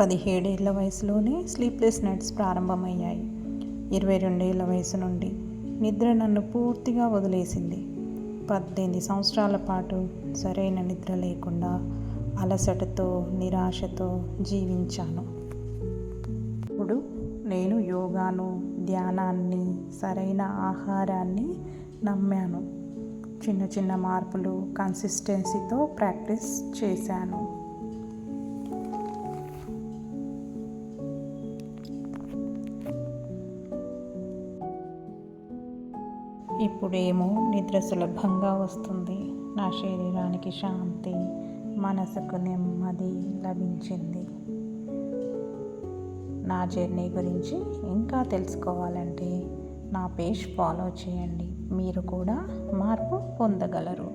పదిహేడేళ్ళ వయసులోనే sleepless nights ప్రారంభమయ్యాయి. ఇరవై రెండేళ్ళ వయసు నుండి నిద్ర నన్ను పూర్తిగా వదిలేసింది. పద్దెనిమిది సంవత్సరాల పాటు సరైన నిద్ర లేకుండా అలసటతో నిరాశతో జీవించాను. ఇప్పుడు నేను యోగాను ధ్యానాన్ని సరైన ఆహారాన్ని నమ్మాను. చిన్న చిన్న మార్పులు కన్సిస్టెన్సీతో ప్రాక్టీస్ చేశాను. ఇప్పుడేమో నిద్ర సులభంగా వస్తుంది. నా శరీరానికి శాంతి మనసుకు నెమ్మది లభించింది. నా జర్నీ గురించి ఇంకా తెలుసుకోవాలంటే నా పేజ్ ఫాలో చేయండి. మీరు కూడా మార్పు పొందగలరు.